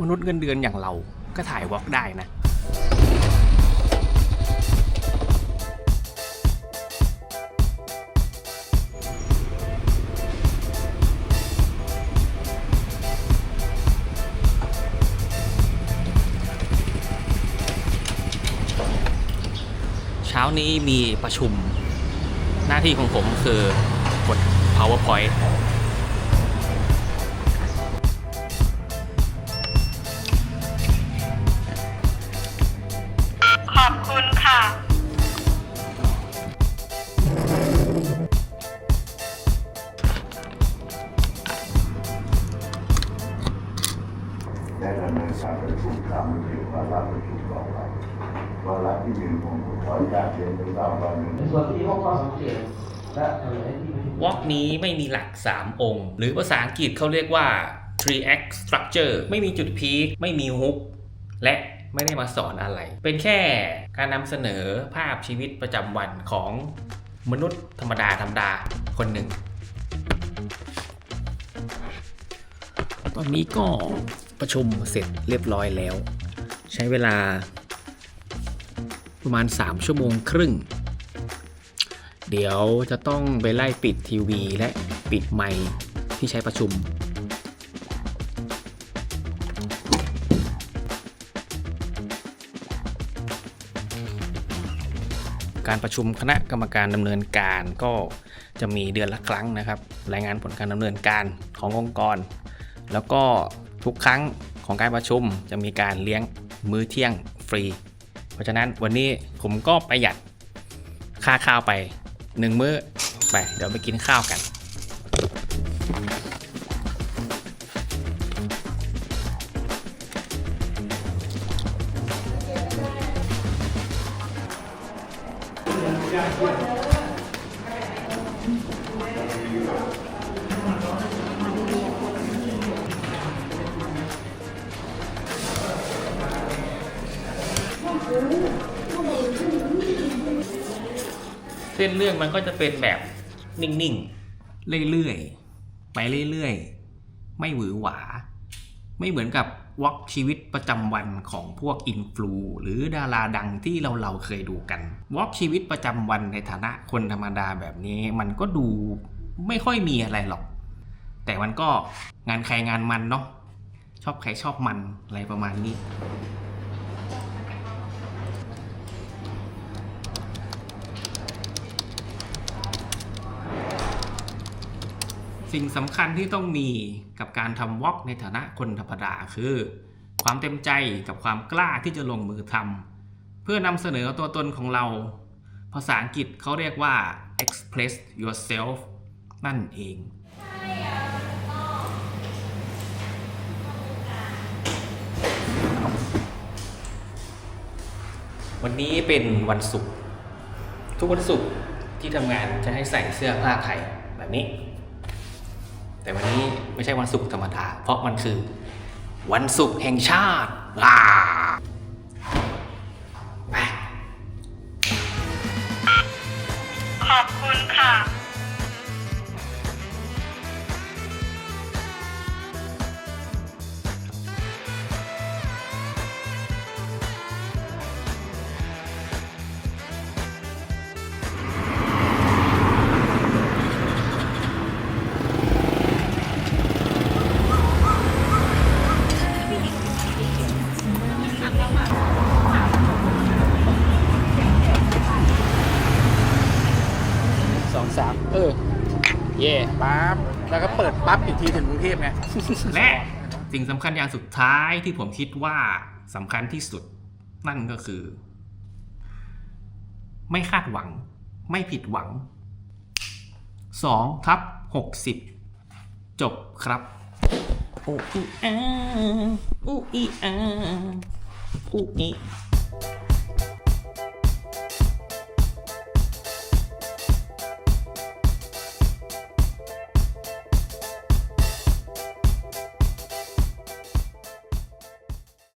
มนุษย์เงินเดือนอย่างเราก็ถ่ายวอล์กได้นะเช้านี้มีประชุม หน้าที่ของผมคือกด powerpoint คุณค่ะและดำเนินการประชุมตามระเบียบวาระประชุมต่อไปวาระที่หนึ่งผมขออนุญาตเรียนไปตามวาระหนึ่งในส่วนที่เขาข้อสังเกตและเสนอให้ที่ประชุม วอกนี้ไม่มีหลัก 3 องค์ หรือภาษาอังกฤษเขาเรียกว่า three act structure ไม่มีจุดพีคไม่มีฮุก และ ไม่ได้มาสอนอะไร เป็นแค่การนำเสนอภาพชีวิตประจำวันของมนุษย์ธรรมดาธรรมดาคนหนึ่ง ตอนนี้ก็ประชุมเสร็จเรียบร้อยแล้ว ใช้เวลาประมาณ 3 ชั่วโมงครึ่ง เดี๋ยวจะต้องไปไล่ปิดทีวีและปิดไมค์ที่ใช้ประชุม การประชุมคณะกรรมการดำเนินการก็จะมีเดือนละครั้งนะครับ รายงานผลการดำเนินการขององค์กร แล้วก็ทุกครั้งของการประชุมจะมีการเลี้ยงมื้อเที่ยงฟรี เพราะฉะนั้นวันนี้ผมก็ประหยัดค่าข้าวไปหนึ่งมื้อไปเดี๋ยวไปกินข้าวกัน เส้นเรื่องมันก็จะเป็นแบบนิ่งๆ เรื่อยๆ ไปเรื่อยๆ ไม่หวือหวา ไม่เหมือนกับ วอล์กชีวิตประจำวันของพวกอินฟลูหรือดาราดังที่เราเราเคยดูกันวอล์กชีวิตประจำวันในฐานะคนธรรมดาแบบนี้ มันก็ดูไม่ค่อยมีอะไรหรอก แต่มันก็งานใครงานมันเนาะชอบใครชอบมันอะไรประมาณนี้ สิ่งสำคัญที่ต้องมีกับการทำวอกในฐานะคนธรรมดาคือ ความเต็มใจกับความกล้าที่จะลงมือทำเพื่อนำเสนอตัวตนของเรา ภาษาอังกฤษเขาเรียกว่า express yourself นั่นเองวันนี้เป็นวันศุกร์ทุกวันศุกร์ที่ทำงานจะให้ใส่เสื้อผ้าไทยแบบนี้ แต่วันนี้ไม่ใช่วันศุกร์ธรรมดา เพราะมันคือ วันศุกร์แห่งชาติอ่าไปขอบคุณค่ะ เย่ปั๊บแล้วก็เปิดปั๊บอีกทีถึงกรุงเทพไงและสิ่งสำคัญอย่างสุดท้ายที่ผมคิดว่าสำคัญที่สุดนั่นก็คือ ไม่คาดหวัง ไม่ผิดหวัง2ทับ60 จบครับอูอีอาอูอีอาอูอี